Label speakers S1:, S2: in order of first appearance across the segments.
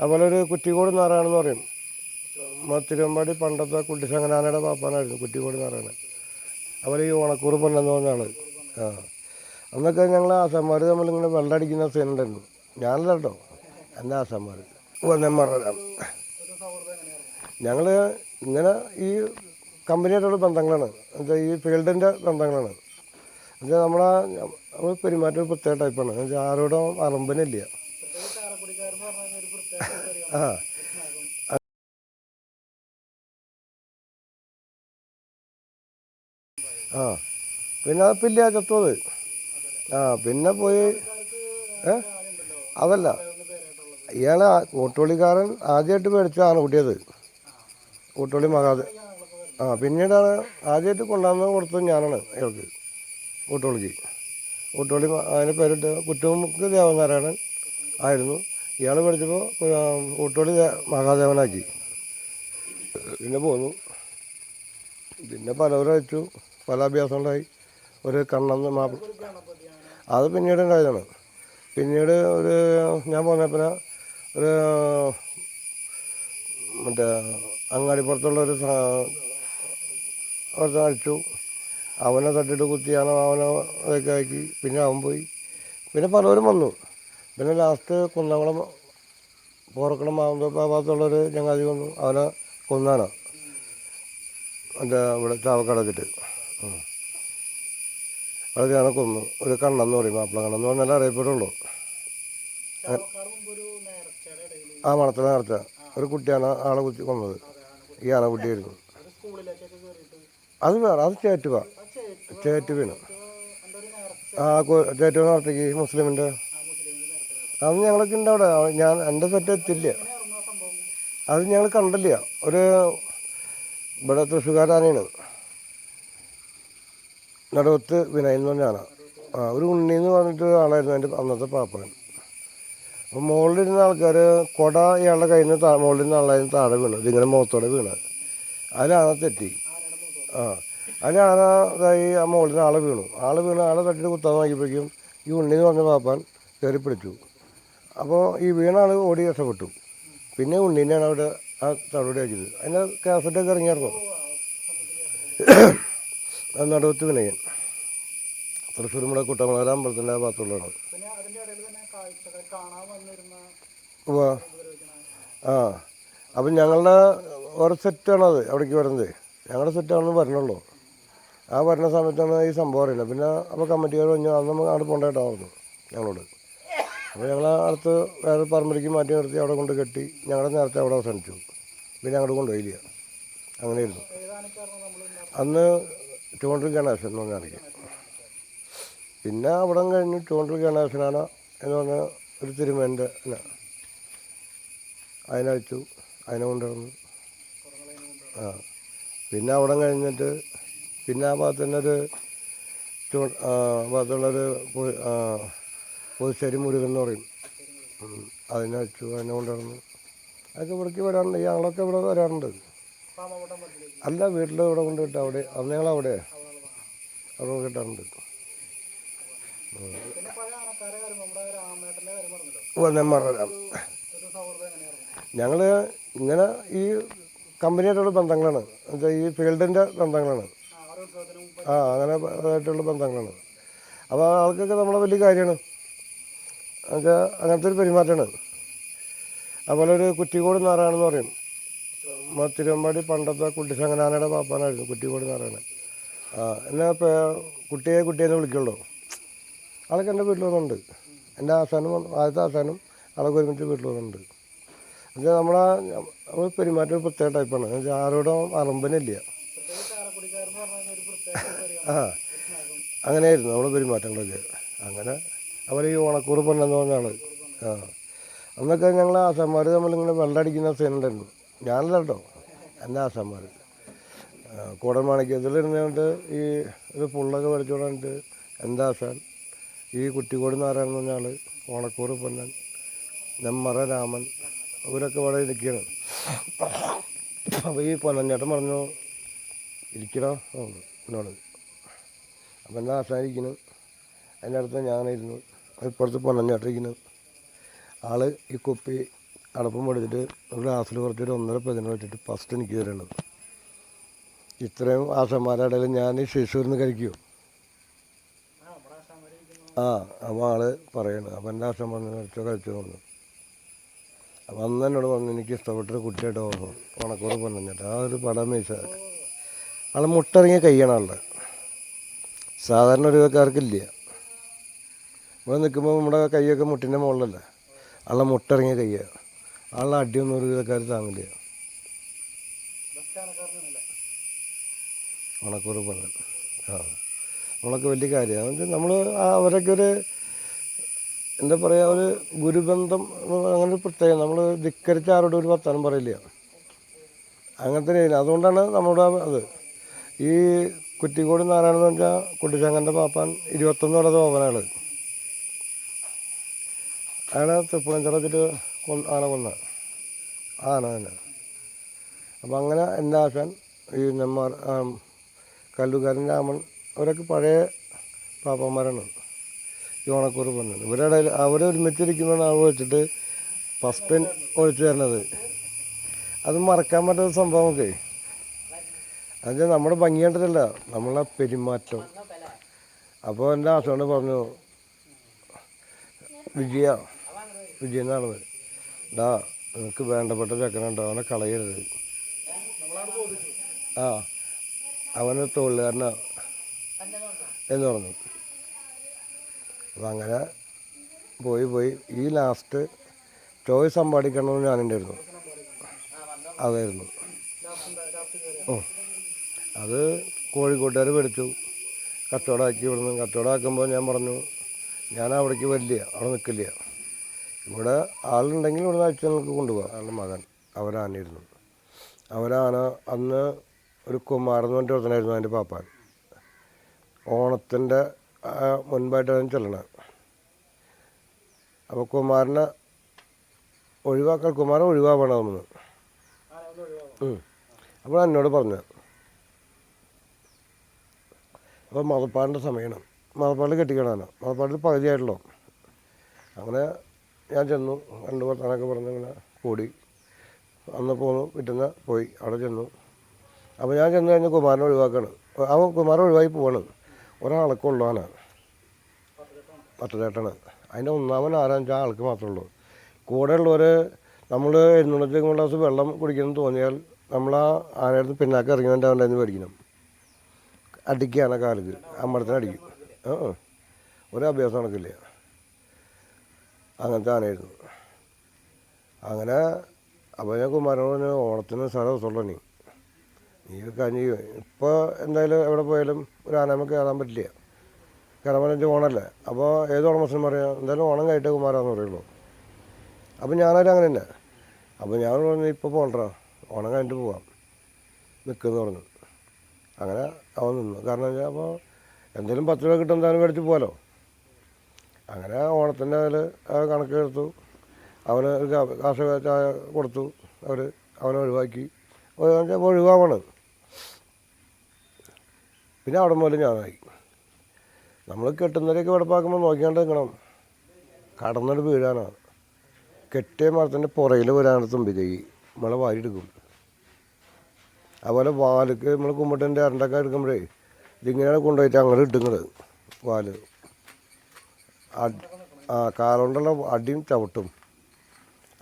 S1: അതുപോലെ ഒരു കുറ്റിക്കോട് നാറാണെന്ന് പറയും. തിരുവമ്പാടി പണ്ടത്തെ കുട്ടിശങ്കനാനയുടെ പാപ്പാനായിരുന്നു കുറ്റിക്കോട് നാരായണൻ. അതുപോലെ ഈ ഓണക്കൂറ് പൊന്നെന്ന് പറഞ്ഞ ആൾ. ആ. അന്നൊക്കെ ഞങ്ങൾ ആസാന്മാർ തമ്മിൽ ഇങ്ങനെ വെള്ളടിക്കുന്ന സീൻ ഉണ്ടായിരുന്നു. ഞാനല്ല കേട്ടോ എന്റെ ആസാന്മാർ നെമ്മറാം ഞങ്ങൾ ഇങ്ങനെ ഈ കമ്പനിയായിട്ടുള്ള ബന്ധങ്ങളാണ്. എന്നുവെച്ചാൽ ഈ ഫീൽഡിന്റെ ബന്ധങ്ങളാണ്. എന്നുവെച്ചാൽ നമ്മളെ പെരുമാറ്റം പ്രത്യേക ടൈപ്പാണ് എന്നുവെച്ചാൽ ആരോടും അറമ്പനില്ല ആ. ആ. പിന്നെ പില്ല ചത്തത്. ആ പിന്നെ പോയി ഏ? അതല്ല. ഇയാളെ കൂട്ടുപള്ളിക്കാരൻ ആദ്യമായിട്ട് മേടിച്ച കുട്ടിയത്. കൂട്ടുപള്ളി മകാതെ ആ പിന്നീടാണ് ആദ്യമായിട്ട് കൊണ്ടുവന്ന് കൊടുത്തത് ഞാനാണ് അയാൾക്ക് കൂട്ടുപള്ളിക്ക്. കൂട്ടുപള്ളി അതിന്റെ പേരിട്ട് കുറ്റുമുക്ക് ദേവനാരായണൻ ആയിരുന്നു. ഇയാൾ പഠിച്ചപ്പോൾ കൂട്ടുപള്ളി ദേ- മഹാദേവനാക്കി. പിന്നെ പോന്നു. പിന്നെ പലവരും അയച്ചു. പല അഭ്യാസം ഉണ്ടായി ഒരു കണ്ണെന്ന് മാപ്പ്. അത് പിന്നീട് ഉണ്ടായതാണ്. പിന്നീട് ഒരു ഞാൻ പോന്നപ്പോൾ ഒരു മറ്റേ അങ്ങാടിപ്പുറത്തുള്ള ഒരു ഒരുത്തൻ അടിച്ചു. അവനെ തട്ടിട്ട് കുത്തിയാണ് അവനെ ഇതൊക്കെ ആക്കി. പിന്നെ അവൻ പോയി. പിന്നെ പലവരും വന്നു. പിന്നെ ലാസ്റ്റ് കുന്നംകുളം പോർക്കണം ഭാഗത്തുള്ളൊരു ചങ്ങാതി വന്നു. അവനെ കൊന്നാണ്. എന്റെ ഇവിടെ ചാവക്കടച്ചിട്ട് അതൊക്കെ അവനെ കൊന്നു. ഒരു കണ്ണെന്ന് പറയും മാപ്പിള കണ്ണെന്ന് പറഞ്ഞാൽ അറിയപ്പെടുള്ളൂ. ആ മണത്തിലെ നേർച്ച. ഒരു കുട്ടിയാണ് ആളെ കുത്തി കൊന്നത്. ഈ ആളെ കുട്ടിയായിരുന്നു. അത് വേറെ അത് ചേറ്റുക ചേറ്റുവീണ് ആ ചേറ്റുവ നേരത്തേക്ക് മുസ്ലിമിന്റെ അന്ന് ഞങ്ങളൊക്കെ ഉണ്ട് അവിടെ ഞാൻ എന്റെ സെറ്റ് എത്തില്ല അത് ഞങ്ങൾ കണ്ടില്ല. ഒരു ഇവിടെ തൃശ്ശൂർക്കാരാനാണ് നടുവത്ത് വിനയൻ എന്ന് പറഞ്ഞാണ് ആ ഒരു ഉണ്ണി എന്ന് പറഞ്ഞിട്ട് ആളായിരുന്നു എന്റെ അന്നത്തെ പാപ്പൻ. അപ്പം മുകളിലിരുന്ന ആൾക്കാർ കൊട ഇയാളുടെ കയ്യിൽ നിന്ന് താ മുകളിലിരുന്ന ആളായിരുന്നു താഴെ വീണു. ഇതിങ്ങനെ മുഖത്തോടെ വീണ്. അതിലാണ് തെറ്റി? ആ അതിലാണ് ഇതായി ആ മുകളിൽ നിന്ന് ആളെ വീണു. ആളെ വീണ് ആളെ തട്ടിട്ട് കുത്താൻ നോക്കിയപ്പോഴേക്കും ഈ ഉണ്ണി എന്ന് പറഞ്ഞ പാപ്പാൻ കയറി പിടിച്ചു. അപ്പോൾ ഈ വീണാൾ ഓടി രക്ഷപ്പെട്ടു. പിന്നെ ഉണ്ണീനെയാണ് അവിടെ ആ തടവിടെ ആക്കിയത് അതിന്റെ കാസറ്റൊക്കെ ഇറങ്ങിയായിരുന്നു അത് നടുവത്ത് വിനയൻ. തൃശ്ശൂർ നമ്മുടെ കുട്ടമംഗലം അമ്പലത്തിന്റെ ആ ഭാഗത്തുള്ളതാണ്.
S2: വന്നിരുന്ന
S1: ആ. അപ്പം ഞങ്ങളുടെ ഒരു സെറ്റാണത് അവിടേക്ക് വരുന്നത്. ഞങ്ങളുടെ സെറ്റാണെന്ന് പറഞ്ഞുള്ളൂ. ആ വരുന്ന സമയത്താണ് ഈ സംഭവം അറിയുന്നത്. പിന്നെ അപ്പോൾ കമ്മിറ്റിക്കാർ പറഞ്ഞു അന്ന് നമ്മൾ അവിടെ പോകേണ്ടതായിട്ടാണ് പറഞ്ഞു ഞങ്ങളോട്. അപ്പോൾ ഞങ്ങൾ അടുത്ത് വേറെ പറമ്പിലേക്ക് മാറ്റി നിർത്തി അവിടെ കൊണ്ട് കെട്ടി ഞങ്ങളുടെ നേരത്തെ അവിടെ അവസാനിച്ചു. പിന്നെ അങ്ങോട്ട് കൊണ്ടുപോയില്ല. അങ്ങനെയായിരുന്നു. അന്ന് ചൂണ്ടൽ ഗണേശൻ എന്ന് പറഞ്ഞാണെങ്കിൽ പിന്നെ അവിടെ കഴിഞ്ഞ് ചൂണ്ടൽ ഗണേശനാണ് എന്ന് പറഞ്ഞ ഒരു തിരുമേന്റെ അതിനയച്ചു അതിനെ കൊണ്ടുവന്നു. ആ. പിന്നെ അവിടെ കഴിഞ്ഞിട്ട് പിന്നെ ആ ഭാഗത്ത് തന്നെ ഒരു ചൂ ഭാഗത്തുള്ളൊരു പുതുശ്ശേരി മുരുകൻ എന്ന് പറയും. അതിനെ വെച്ചു അതിനെ കൊണ്ടുവരുന്നു. അതൊക്കെ ഇവിടേക്ക് വരാറുണ്ട്. ഞങ്ങളൊക്കെ ഇവിടെ വരാറുണ്ട്. അല്ല വീട്ടിൽ ഇവിടെ കൊണ്ട് കിട്ടും അവിടെ? അന്ന് ഞങ്ങൾ അവിടെ കിട്ടാറുണ്ട്
S2: സൗഹൃദം
S1: ഞങ്ങൾ ഇങ്ങനെ ഈ കമ്പനിയായിട്ടുള്ള ബന്ധങ്ങളാണ്. എന്നുവെച്ചാൽ ഈ ഫീൽഡിന്റെ ബന്ധങ്ങളാണ്.
S2: ആ
S1: അങ്ങനെ ആയിട്ടുള്ള ബന്ധങ്ങളാണ്. അപ്പോൾ ആൾക്കൊക്കെ നമ്മളെ വലിയ കാര്യമാണ്. എന്നുവെച്ചാൽ അങ്ങനത്തെ ഒരു പെരുമാറ്റമാണ്. അതുപോലെ ഒരു കുറ്റിക്കോട് നാറാണെന്ന് പറയും. തിരുവമ്പാടി പണ്ടത്തെ കുട്ടിശങ്കനാനയുടെ പാപ്പാനായിരുന്നു കുറ്റിക്കോട് നാരായണൻ. ആ എന്നെ കുട്ടിയെ കുട്ടിയെന്ന് വിളിക്കുള്ളൂ. ആളൊക്കെ എന്റെ വീട്ടിൽ വന്നിട്ടുണ്ട്. എന്റെ ആസാനും ആദ്യത്തെ ആസാനും ആളൊക്കെ ഒരുമിച്ച് വീട്ടിൽ വന്നിട്ടുണ്ട്. എന്നുവെച്ചാൽ നമ്മളെ നമ്മൾ പെരുമാറ്റം പ്രത്യേക ടൈപ്പാണ്. എന്നുവെച്ചാൽ ആരോടും അറമ്പനില്ല. ആ അങ്ങനെയായിരുന്നു നമ്മുടെ പെരുമാറ്റങ്ങളൊക്കെ. അങ്ങനെ അവർ ഈ ഓണക്കൂറ് എന്ന് പറഞ്ഞാണ് ആ. അന്നൊക്കെ ഞങ്ങൾ ആസാന്മാർ തമ്മിലിങ്ങനെ വെള്ളടിക്കുന്ന സീൻ ഉണ്ടായിരുന്നു ഞാനല്ല കേട്ടോ എന്റെ ആസാമാർ കൂടെ മാണിക്യത്തിൽ ഇരുന്നുകൊണ്ട് ഈ ഒരു പുള്ളൊക്കെ പഠിച്ചുകൊണ്ടിട്ട് എന്റെ ആശാൻ ഈ കുറ്റിക്കോട് നാരായണെന്ന് പറഞ്ഞ പറഞ്ഞാൽ ഓണക്കൂറ് പൊന്നൻ നെമ്മറ രാമൻ ഇവരൊക്കെ ഇവിടെ ഇരിക്കുകയാണ് അപ്പോൾ ഈ പൊന്നഞ്ചേട്ടൻ പറഞ്ഞു ഇരിക്കണോ എന്നോട്. അപ്പം എന്താ ആശാനിരിക്കുന്നു അതിന്റെ അടുത്ത് ഞാനിരുന്നു. ഇപ്പുറത്ത് പൊന്നഞ്ഞാട്ടിരിക്കുന്നു ആൾ ഈ കുപ്പി അടപ്പം പഠിച്ചിട്ട് ഒരു ഗ്ലാസ്സിൽ കുറച്ചൊരു ഒന്നര പതിനൊന്ന് വെച്ചിട്ട് ഫസ്റ്റ് എനിക്ക് തരണം ഇത്രയും ആശന്മാരുടെ ഞാൻ ഈ ശിശുവിന്ന് കഴിക്കുമോ
S2: ആ
S1: അപ്പോൾ ആൾ പറയണു അപ്പം എന്റെ ആശം പറഞ്ഞു കഴിച്ചോ കഴിച്ചു തോന്നുന്നു അപ്പം അന്ന് എന്നോട് പറഞ്ഞു എനിക്ക് ഇഷ്ടപ്പെട്ടൊരു കുട്ടിയായിട്ട് ഓർമ്മ ഉണക്കൂറ് പറഞ്ഞിട്ട് ആ ഒരു പടം മീശ ആൾ മുട്ടിറങ്ങിയ കൈയാണ് ആളുടെ. സാധാരണ ഒരു കാർക്കില്ല ഇവിടെ നിൽക്കുമ്പോൾ നമ്മുടെ കൈയൊക്കെ മുട്ടിന്റെ മുകളിലല്ലേ? ആളെ മുട്ടിറങ്ങിയ കയ്യാണ് ആളെ അടിയൊന്നും ഒരു വിധക്കാർ താങ്ങില്ല. ഉണക്കൂറ് പറഞ്ഞു ആ. നമ്മളൊക്കെ വലിയ കാര്യമാണ്. നമ്മൾ അവരൊക്കെ ഒരു എന്താ പറയുക ഒരു ഗുരുബന്ധം അങ്ങനെ ഒരു പ്രത്യേകം നമ്മൾ ധിക്കരിച്ച ആരോടും ഒരു വർത്തമാനം പറയില്ല. അങ്ങനത്തെ അതുകൊണ്ടാണ് നമ്മുടെ അത് ഈ കുറ്റിക്കോട് നാരായണെന്ന് വെച്ചാൽ കുട്ടിച്ചങ്ങന്റെ പാപ്പാൻ ഇരുപത്തൊന്ന് വരെ തോമനാൾ അയാളെ തൃപ്പൂണിത്തറ വെച്ചിട്ട് കൊന്ന് ആന കൊന്ന. ആന തന്നെ. അപ്പം അങ്ങനെ എന്റെ ഈ നെന്മാർ കല്ലുകാരൻ രാമൻ അവരൊക്കെ പഴയ പാപ്പന്മാരാണ്. ഈ ഓണക്കൂറ് പറഞ്ഞത് ഇവരുടെ അവരെ ഒരുമിച്ചിരിക്കുന്നതാണ് ആൾ വെച്ചിട്ട് ഫസ്റ്റ് ഒഴിച്ചു തരണത് അത് മറക്കാൻ പറ്റാത്ത സംഭവമൊക്കെ. അത് നമ്മുടെ ഭംഗി കണ്ടിട്ടല്ല നമ്മളെ പെരുമാറ്റം. അപ്പോൾ എന്റെ ആശോണ്ട് പറഞ്ഞു വിജയ വിജയ നടന്നത്. ഡാ നിനക്ക് വേണ്ടപ്പെട്ട ചെക്കനുണ്ടോ അവനെ കളയരുത്. ആ അവന് തൊഴിലുകാരനാ എന്ന് പറഞ്ഞു. അപ്പം അങ്ങനെ പോയി പോയി. ഈ ലാസ്റ്റ് ചോയ് സമ്പാദിക്കണമെന്ന് ഞാനുണ്ടായിരുന്നു. അതായിരുന്നു. ഓ അത് കോഴിക്കോട്ടുകാർ പഠിച്ചു കച്ചവടമാക്കി ഇവിടുന്ന്. കച്ചവടമാക്കുമ്പോൾ ഞാൻ പറഞ്ഞു ഞാൻ അവിടേക്ക് വരില്ല. അവിടെ നിൽക്കില്ല ഇവിടെ ആളുണ്ടെങ്കിൽ ഇവിടെ അയച്ചു നിങ്ങൾക്ക് കൊണ്ടുപോകാം. ആളുടെ മകൻ അവരാനിരുന്നു അവരാന അന്ന് ഒരു കുമാരൻ പറഞ്ഞിട്ട് ഒരുത്തനായിരുന്നു അതിന്റെ പാപ്പാൻ. ഓണത്തിന്റെ മുൻപായിട്ടാണ് ചെല്ലണത് അപ്പോൾ കുമാരനെ ഒഴിവാക്കാൻ കുമാരൻ
S2: ഒഴിവാവണമെന്ന്
S1: അപ്പോൾ എന്നോട് പറഞ്ഞു. അപ്പോൾ മതപ്പാടിന്റെ സമയമാണ്. മതപ്പാടിൽ കെട്ടിക്കണമെന്നാണ് മതപ്പാടിൽ പകുതിയായിട്ടുള്ളൂ. അങ്ങനെ ഞാൻ ചെന്നു. രണ്ട് വർത്താനൊക്കെ പറഞ്ഞ് ഇങ്ങനെ കൂടി. അന്ന് പോന്നു പിറ്റുന്ന പോയി. അവിടെ ചെന്നു. അപ്പോൾ ഞാൻ ചെന്ന് കഴിഞ്ഞ് കുമാരനെ ഒഴിവാക്കാണ്. അവൻ കുമാരൻ ഒഴിവായി പോവാണ്. ഒരാൾക്ക് ഉള്ളവനാണ് പത്തുതേട്ടാണ് അതിന്റെ ഒന്നാമൻ ആരാന്ന് ആൾക്ക് മാത്രമേ ഉള്ളൂ. കൂടെയുള്ളവർ നമ്മൾ എഴുന്നൂറ്റി ഗ്ലാസ് വെള്ളം കുടിക്കണം തോന്നിയാൽ നമ്മൾ ആ ആനയുടെ പിന്നാക്കം ഇറങ്ങിയവന്റെ അവന്റെ നിന്ന് മേടിക്കണം. അടിക്കുകയാണ് കാലത്ത് അമ്പലത്തിന് അടിക്കും. ഒരു അഭ്യാസം നടക്കില്ല. അങ്ങനത്തെ ആനയായിരുന്നു അങ്ങനെ അപ്പോൾ ഞാൻ കുമാരനോട് ഓണത്തിന് സ്ഥലം നീ നീ കഞ്ഞി ഇപ്പോൾ എന്തായാലും എവിടെ പോയാലും ഒരു ആനമ്മ കയറാൻ പറ്റില്ല. കയറാൻ പറ്റിയ ഓണമല്ലേ? അപ്പോൾ ഏത് ഓണമസം പറയാം? എന്തായാലും ഓണം കഴിട്ടേ കുമാരാന്ന് പറയുള്ളൂ. അപ്പോൾ ഞാനായാലും അങ്ങനെ തന്നെ. അപ്പോൾ ഞാൻ പറഞ്ഞു ഇപ്പോൾ പോകണ്ട ഓണം കഴിഞ്ഞിട്ട് പോവാം. നിൽക്കുമെന്ന് പറഞ്ഞു. അങ്ങനെ അവൻ നിന്നു. കാരണം വെച്ചാൽ അപ്പോൾ എന്തെങ്കിലും പത്ത് രൂപ കിട്ടും എന്തായാലും മേടിച്ച് പോകാലോ. അങ്ങനെ ഓണത്തിന്റെ അതിൽ കണക്ക് എടുത്തു. അവന് ഒരു കാ- ചായ കൊടുത്തു. അവർ അവനെ ഒഴിവാക്കി. ഒഴിവാവണത് ഒഴിവാവണം. പിന്നെ അവിടെ മുതൽ ഞാനായി. നമ്മൾ കെട്ടുന്നവരെയൊക്കെ വെടപ്പാക്കുമ്പോൾ നോക്കിയാണ്ട് നിൽക്കണം. കടന്നിട്ട് വീഴാനാണ്. കെട്ടിയ മരത്തിന്റെ പുറയിൽ വരാണ് തുമ്പിക്കൈ. നമ്മളെ വാരിയെടുക്കും അതുപോലെ വാലുക്ക് നമ്മൾ കുമ്പട്ടന്റെ അരണ്ടൊക്കെ എടുക്കുമ്പോഴേ ഇതിങ്ങനെയാണ് കൊണ്ടുപോയിട്ട് അങ്ങോട്ട് ഇട്ടുന്നത് വാൽ. ആ കാലുകൊണ്ടുള്ള അടിയും ചവിട്ടും.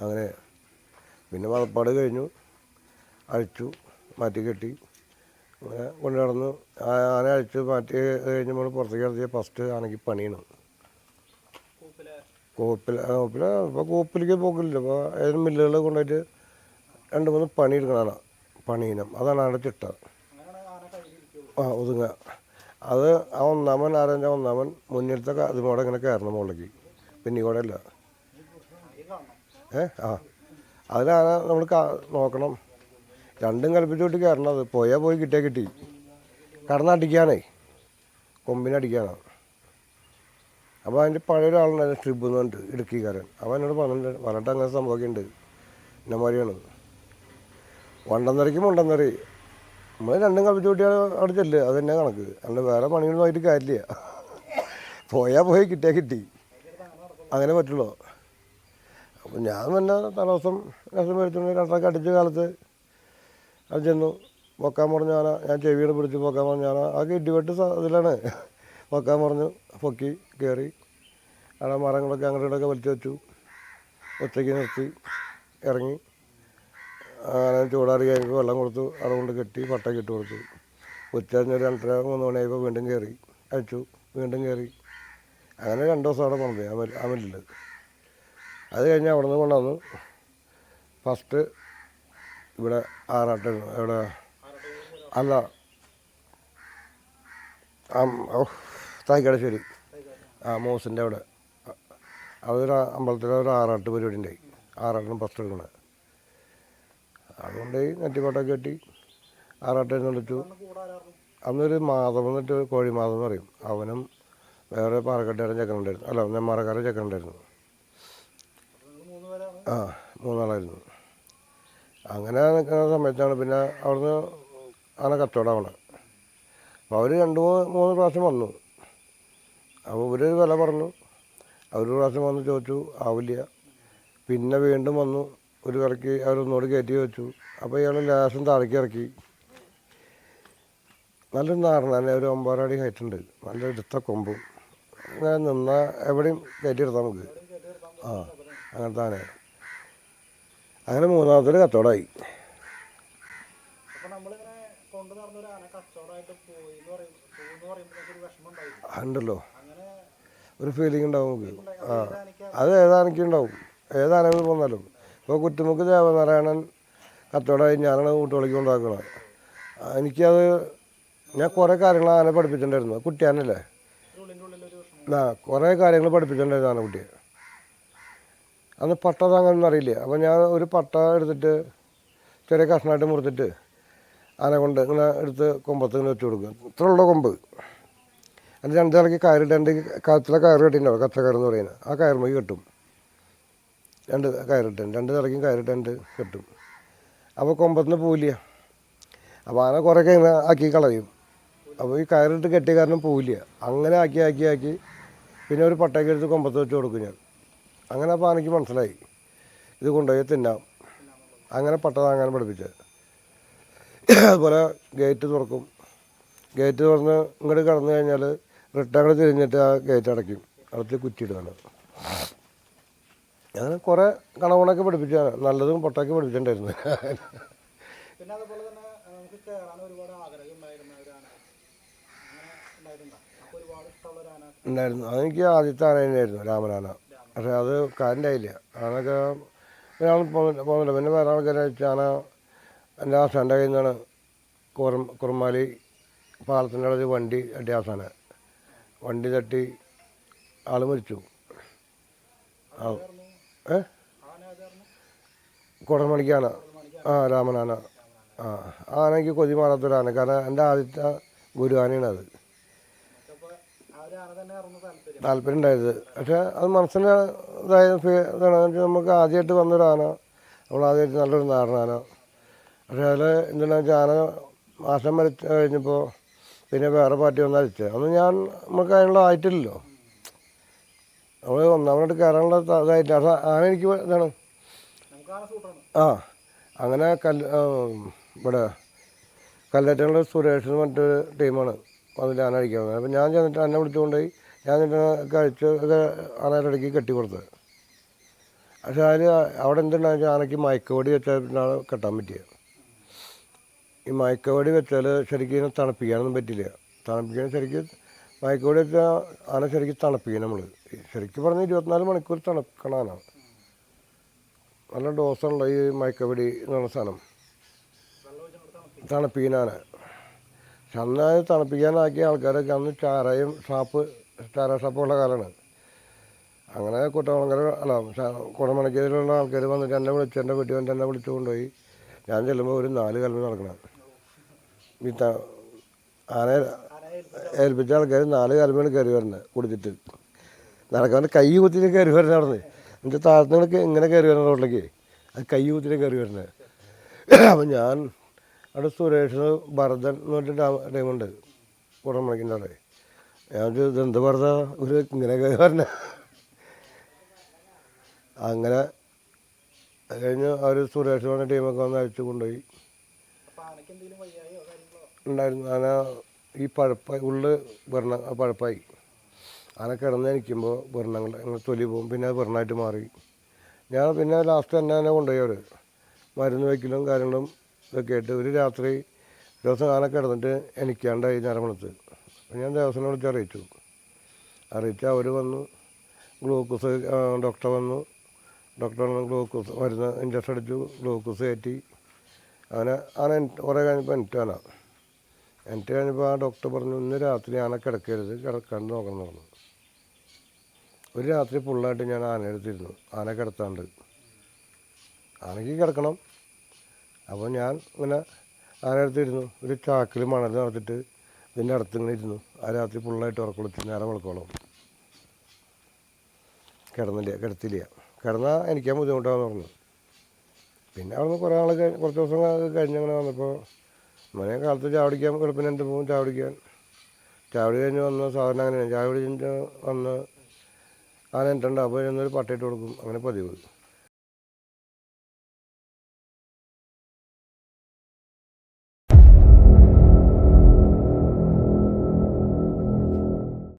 S1: അങ്ങനെ പിന്നെ മതപ്പാട് കഴിഞ്ഞു. അഴിച്ചു മാറ്റി കെട്ടി. അങ്ങനെ കൊണ്ടു ആന അഴിച്ച് മാറ്റി കഴിഞ്ഞ് നമ്മൾ പുറത്തേക്ക് ഇറങ്ങിയ ഫസ്റ്റ് ആനയ്ക്ക് പണിയാണ്. കോപ്പിൽ കോപ്പിൽ ഇപ്പോൾ കോപ്പിലേക്ക് പോക്കില്ല. ഇപ്പോൾ ഏതെങ്കിലും മില്ലുകൾ കൊണ്ടുപോയിട്ട് രണ്ട് മൂന്ന് പണി എടുക്കണതാണ് പണിയിനം അതാണ് ആടെ ചിട്ട. ആ ഒതുങ്ങുക. അത് ആ ഒന്നാമൻ ആരഞ്ച ഒന്നാമൻ മുന്നിലത്തെ അതുപോലെ ഇങ്ങനെ കയറണം മുകളിലേക്ക്. പിന്നെ കൂടെ അല്ല. ഏ? ആ. അതിലാണ് നമ്മൾ നോക്കണം. രണ്ടും കൽപ്പിച്ചോട്ട് കയറണത് പോയാൽ പോയി കിട്ടിയാൽ കിട്ടി. കടന്നടിക്കാനേ കൊമ്പിനടിക്കാനാണ് അപ്പോൾ അതിന്റെ പഴയ ഒരാളുണ്ടായിരുന്നു ട്രിബ് എന്ന് പറഞ്ഞിട്ട് ഇടുക്കിക്കാരൻ. അവൻ എന്നോട് പറഞ്ഞിട്ടുണ്ട് പറഞ്ഞിട്ട് അങ്ങനെ സംഭവമൊക്കെ ഉണ്ട് എന്നെ മാതിരിയാണ്. വണ്ടന്നരയ്ക്ക് മുണ്ടന്നറി നമ്മൾ രണ്ടും കൽപ്പിച്ച് കൂട്ടിയാൽ അവിടെ ചെല്ലുക അത് തന്നെ കണക്ക്. അല്ല വേറെ പണികളൊന്നും ആയിട്ട് കാര്യമില്ല. പോയാൽ പോയി കിട്ടിയാൽ കിട്ടി. അങ്ങനെ പറ്റുള്ളൂ. അപ്പം ഞാൻ തന്നെ തലേദിവസം രസം മേടിച്ചുകൊണ്ട് രണ്ടൊക്കെ അടിച്ച കാലത്ത് അത് ചെന്നു. പൊക്കാൻ പറഞ്ഞു ഞാൻ ഞാൻ ചെവിയുടെ പിടിച്ച് പൊക്കാൻ പറഞ്ഞു ഞാൻ ആ ഇടിവെട്ട് ഇതിലാണ്. പൊക്കാൻ പറഞ്ഞു പൊക്കി കയറി അവിടെ മരങ്ങളൊക്കെ അങ്ങോട്ടൊക്കെ വലിച്ചു വെച്ചു. ഒറ്റയ്ക്ക് നിർത്തി ഇറങ്ങി. അങ്ങനെ ചൂടാറി കഴിഞ്ഞപ്പോൾ വെള്ളം കൊടുത്തു. അവിടെ കൊണ്ട് കെട്ടി പട്ടയൊക്കെ ഇട്ട് കൊടുത്തു. ഉച്ച ഒരു രണ്ടര മൂന്ന് മണിയായപ്പോൾ വീണ്ടും കയറി. അയച്ചു. വീണ്ടും കയറി. അങ്ങനെ രണ്ട് ദിവസം അവിടെ പോണത്. അമൽ അമലിൽ അത് കഴിഞ്ഞ് അവിടെ നിന്ന് കൊണ്ടുവന്നു ഫസ്റ്റ് ഇവിടെ ആറാട്ട ഇവിടെ അല്ല തായ്ക്കടശ്ശേരി ആ മോസിന്റെ അവിടെ. അതൊരു അമ്പലത്തിലെ ഒരു ആറാട്ട് പരിപാടി ഉണ്ടായി. ആറാട്ടിന് ഫസ്റ്റ് എടുക്കണത്. അതുകൊണ്ട് നെറ്റിപ്പട്ടം കെട്ടി ആറാട്ട്
S2: കൂടാരായിരുന്നു
S1: അന്നൊരു മാധവം എന്നിട്ട് കോഴി മാധവം എന്ന് പറയും. അവനും വേറെ പാറക്കെട്ടുകാരൻ ചെക്കനുണ്ടായിരുന്നു. അല്ല നെന്മാറക്കാരൻ ചെക്കനുണ്ടായിരുന്നു. ആ മൂന്നാളായിരുന്നു. അങ്ങനെ നിൽക്കുന്ന സമയത്താണ് പിന്നെ അവിടുന്ന് ആണ് കച്ചവടമാണ് അപ്പോൾ അവർ രണ്ട് മൂന്ന് പ്രാവശ്യം വന്നു. അപ്പോൾ ഇവർ വില പറഞ്ഞു. അവർ പ്രാവശ്യം വന്ന് ചോദിച്ചു ആവില്ല. പിന്നെ വീണ്ടും വന്നു. ഒരു വിലക്ക് അവരൊന്നോട് കയറ്റി വെച്ചു. അപ്പോൾ ഇയാൾ ലാസം താഴേക്ക് ഇറക്കി. നല്ലൊരു നാടൻ തന്നെ ഒരു ഒമ്പതടി ഹൈറ്റ് ഉണ്ട്. നല്ല എടുത്ത കൊമ്പും. അങ്ങനെ നിന്നാൽ എവിടെയും കയറ്റി എടുത്താൽ നമുക്ക്. ആ അങ്ങനത്തെ ആനയാണ് അങ്ങനെ മൂന്നാമത്തെ കച്ചവടമായി.
S2: ആന
S1: ഉണ്ടല്ലോ. ഒരു ഫീലിംഗ് ഉണ്ടാവും നമുക്ക്. ആ അത് ഏതാനൊക്കെ ഉണ്ടാവും. ഏതാനെങ്കിലും പോന്നാലും ഇപ്പോൾ കുറ്റുമുക്ക് ദേവനാരായണൻ കത്തോടെ ഞാനാണ് കൂട്ടുകളിക്ക് കൊണ്ടാക്കുന്നത് എനിക്കത് ഞാൻ കുറേ കാര്യങ്ങൾ ആന പഠിപ്പിച്ചിട്ടുണ്ടായിരുന്നു. കുട്ടിയാനല്ലേ ആ കുറേ കാര്യങ്ങൾ പഠിപ്പിച്ചിട്ടുണ്ടായിരുന്നു ആനക്കുട്ടിയെ അന്ന് പട്ട താങ്ങാനൊന്നും അറിയില്ല? അപ്പോൾ ഞാൻ ഒരു പട്ട എടുത്തിട്ട് ചെറിയ കഷ്ണമായിട്ട് മുറിച്ചിട്ട് ആന കൊണ്ട് ഇങ്ങനെ എടുത്ത് കൊമ്പത്ത് ഇങ്ങനെ വെച്ച് കൊടുക്കും. ഇത്ര ഉള്ള കൊമ്പ്. അതിന് രണ്ട് ഇളക്കി കയറിട്ട് എന്റെ കത്തിലെ കയറ് കെട്ടിയിട്ടുണ്ടാവും കച്ചക്കയർ എന്ന് പറയുന്നത്. ആ കയറുമ്പോൾ കെട്ടും. രണ്ട് കയറിട്ടുണ്ട്. രണ്ട് നിലയ്ക്കും കയറിട്ടുണ്ട് കെട്ടും. അപ്പോൾ കൊമ്പത്തിന് പോവില്ല. അപ്പോൾ ആന കുറേ കഴിഞ്ഞ് ആക്കി കളയും. അപ്പോൾ ഈ കയറിട്ട് കെട്ടിയ കാരണം പോവില്ല. അങ്ങനെ ആക്കി ആക്കി ആക്കി പിന്നെ ഒരു പട്ടയൊക്കെ എടുത്ത് കൊമ്പത്ത് വെച്ച് കൊടുക്കും ഞാൻ. അങ്ങനെ അപ്പോൾ ആനയ്ക്ക് മനസ്സിലായി. ഇത് കൊണ്ടുപോയി തിന്നാം. അങ്ങനെ പട്ട താങ്ങാൻ പഠിപ്പിച്ചത്. അതുപോലെ ഗേറ്റ് തുറക്കും. ഗേറ്റ് തുറന്ന് ഇങ്ങോട്ട് കടന്നു കഴിഞ്ഞാൽ റിട്ടേൺ തിരിഞ്ഞിട്ട് ആ ഗേറ്റ് അടയ്ക്കും. അടുത്ത് കുറ്റിയിടുകയാണ് അങ്ങനെ കുറേ കണവണൊക്കെ പഠിപ്പിച്ചാണ്. നല്ലതും പൊട്ടൊക്കെ പഠിപ്പിച്ചിട്ടുണ്ടായിരുന്നു.
S2: പിന്നെ അതുപോലെ തന്നെ നമുക്ക് കയറാൻ ഒരുപാട് ആഗ്രഹം ഉണ്ടായിരുന്ന. ഒരു ആന. ഒരു
S1: ഉണ്ടായിരുന്നു. അതെനിക്ക് ആദ്യത്തെ ആന തന്നെയായിരുന്നു രാമനാന. പക്ഷേ അത് കാരന്റായില്ല ആനൊക്കെ ഒരാൾ പോകുന്നില്ല പിന്നെ വേറെ ആൾക്കാരെ വെച്ച് ആന എന്റെ ആസാന്റെ കയ്യിൽ നിന്നാണ് കുറും കുറുമാലി പാലത്തിന്റെ അടുത്ത് വണ്ടി തട്ടി ആസാന വണ്ടി തട്ടി ആൾ മരിച്ചു. ആ ഏ? കുടമണിക്കാന ആ രാമനാന ആ ആനയ്ക്ക് കൊതി മാറാത്തൊരാന കാരണം എന്റെ ആദ്യത്തെ ഗുരു ആനയാണ് അത്
S2: താല്പര്യം
S1: ഉണ്ടായത് പക്ഷേ അത് മനസ്സിന് ഇതായത് ഇതാണ്. നമുക്ക് ആദ്യമായിട്ട് വന്നൊരു ആന നമ്മൾ ആദ്യമായിട്ട് നല്ലൊരു നാടനാന പക്ഷേ അതിൽ എന്താണെന്ന് വെച്ചാൽ ആന മാസം വരച്ച് കഴിഞ്ഞപ്പോൾ പിന്നെ വേറെ പാർട്ടി വന്നാൽ അടിച്ചത് അന്ന് ഞാൻ നമുക്ക് അതിനുള്ള ആയിട്ടില്ലല്ലോ. നമ്മൾ ഒന്നാമത് കയറാനുള്ള ഇതായിട്ട് അത് ആന എനിക്ക് ഇതാണ്. ആ അങ്ങനെ കല്ല് ഇവിടെ കല്ലേറ്റങ്ങളുടെ സുരേഷ് എന്ന് ടീമാണ് അതിൽ ആന അടിക്കാൻ അപ്പം ഞാൻ ചെന്നിട്ട് എന്നെ വിളിച്ചുകൊണ്ടുപോയി. ഞാൻ എന്നിട്ട് കഴിച്ച് ആനയുടെ ഇടയ്ക്ക് കെട്ടി കൊടുത്തത് പക്ഷേ അതിൽ അവിടെ വെച്ചാൽ ആനയ്ക്ക് മയക്കവടി വെച്ചാൽ പിന്നെ കെട്ടാൻ പറ്റിയത് ഈ മയക്കവടി വെച്ചാൽ ശരിക്കും തണുപ്പിക്കാനൊന്നും പറ്റില്ല. തണുപ്പിക്കാൻ ശരിക്കും മയക്കവടി വെച്ചാൽ ആന ശരിക്കും തണുപ്പിക്കും നമ്മൾ ശരിക്കും പറഞ്ഞാൽ ഇരുപത്തിനാല് മണിക്കൂർ തണുക്കണാനാണ് നല്ല ഡോസുള്ള ഈ മയക്കപിടി എന്ന് പറഞ്ഞ സാധനം. തണുപ്പിക്കാനാണ് പക്ഷെ അന്ന് തണുപ്പിക്കാനാക്കിയ ആൾക്കാരൊക്കെ അന്ന് ചാരയും ഷാപ്പ് ചാര ഷാപ്പുള്ള കാലമാണ് അങ്ങനെ കുട്ടവളങ്കര അല്ല കുടമണക്കയിലുള്ള ആൾക്കാർ വന്നിട്ട് എന്നെ വിളിച്ച് എന്റെ വീട്ടിൽ വന്നിട്ട് എന്നെ വിളിച്ചു കൊണ്ടുപോയി. ഞാൻ ചെല്ലുമ്പോൾ ഒരു നാല് കലമ നടക്കണം ഈ
S2: ആന ഏൽപ്പിച്ച
S1: ആൾക്കാർ നാല് കലമയാണ് കയറി വരുന്നത് കുടിച്ചിട്ട്. നടക്കാൻ. കൈ കുത്തിയിട്ട് കയറി വരുന്നത് അവിടെ നിന്ന് എന്നിട്ട് താഴത്തുനിന്നൊക്കെ ഇങ്ങനെ കയറി വരുന്ന റോഡിലേക്ക്. അത് കൈ കുത്തിയിട്ട് കയറി വരുന്നത് അപ്പം ഞാൻ അവിടെ സുരേഷ് ഭരതൻ എന്ന് പറഞ്ഞിട്ട് ടൈമുണ്ട് കുടമണിക്കിന്റെ അവിടെ. ഞാൻ ഇതെന്ത് ഭരത? ഒരു ഇങ്ങനെ കയറി വരണ. അങ്ങനെ അത് കഴിഞ്ഞ് അവർ സുരേഷ് പറഞ്ഞ ടീമൊക്കെ വന്ന് അയച്ചു കൊണ്ടുപോയി. ഉണ്ടായിരുന്നു. ആന ഈ പഴപ്പ ഉള്ളിൽ വരണ പഴപ്പായി. ആന കിടന്ന് നിൽക്കുമ്പോൾ വെർണങ്ങൾ അങ്ങനെ തൊലി പോകും പിന്നെ അത് വെർണായിട്ട് മാറി. ഞാൻ പിന്നെ ലാസ്റ്റ് തന്നെ തന്നെ കൊണ്ടുപോയി അവർ മരുന്ന് വയ്ക്കലും കാര്യങ്ങളും ഇതൊക്കെ ആയിട്ട് ഒരു രാത്രി ദിവസം ആന കിടന്നിട്ട് എനിക്കാണ്ടായി ഞരമണത്ത് അപ്പം ഞാൻ ദേവസ്വനെ വിളിച്ച് അറിയിച്ചു. അറിയിച്ച് അവർ വന്നു. ഗ്ലൂക്കോസ് ഡോക്ടർ വന്നു. ഡോക്ടർ വന്ന് ഗ്ലൂക്കോസ് മരുന്ന് ഇഞ്ചക്ഷൻ അടിച്ചു ഗ്ലൂക്കോസ് കയറ്റി. അങ്ങനെ ആണ് കുറേ കഴിഞ്ഞപ്പോൾ എനിക്ക് ആന എനിക്ക് കഴിഞ്ഞപ്പോൾ ആ ഡോക്ടർ പറഞ്ഞു ഇന്ന് രാത്രി ആന കിടക്കരുത് കിടക്കാണ്ട് നോക്കണം എന്ന് പറഞ്ഞു. ഒരു രാത്രി ഫുള്ളായിട്ട് ഞാൻ ആനയെടുത്തിരുന്നു ആന കിടത്താണ്ട്. ആനയ്ക്ക് കിടക്കണം. അപ്പോൾ ഞാൻ ഇങ്ങനെ ആന എടുത്തിരുന്നു. ഒരു ചാക്കിൽ മണൽ നിറച്ചിട്ട് ഇതിന്റെ അടുത്ത് ഇങ്ങനെ ഇരുന്നു. ആ രാത്രി ഫുള്ളായിട്ട് ഉറക്കൊളിച്ച് നേരം വിളക്കോളം കിടന്നില്ല കിടത്തില്ല. കിടന്നാൽ എനിക്കാ ബുദ്ധിമുട്ടാന്ന് പറഞ്ഞു. പിന്നെ അവിടെ നിന്ന് കുറേ ആൾ കുറച്ച് ദിവസം കഴിഞ്ഞ് അങ്ങനെ വന്നപ്പോൾ മനെ കാലത്ത് ചാവടിക്കാൻ വെളുപ്പിന് എന്റെ പോകും ചാവടിക്കാൻ ചാവടി കഴിഞ്ഞ് വന്ന സാധനം അങ്ങനെയാണ്. ചാവടി കഴിഞ്ഞ് വന്ന് ആന എന്തുണ്ട് അപ്പോൾ എന്നൊരു പട്ടയിട്ട് കൊടുക്കും. അങ്ങനെ പതിവ്.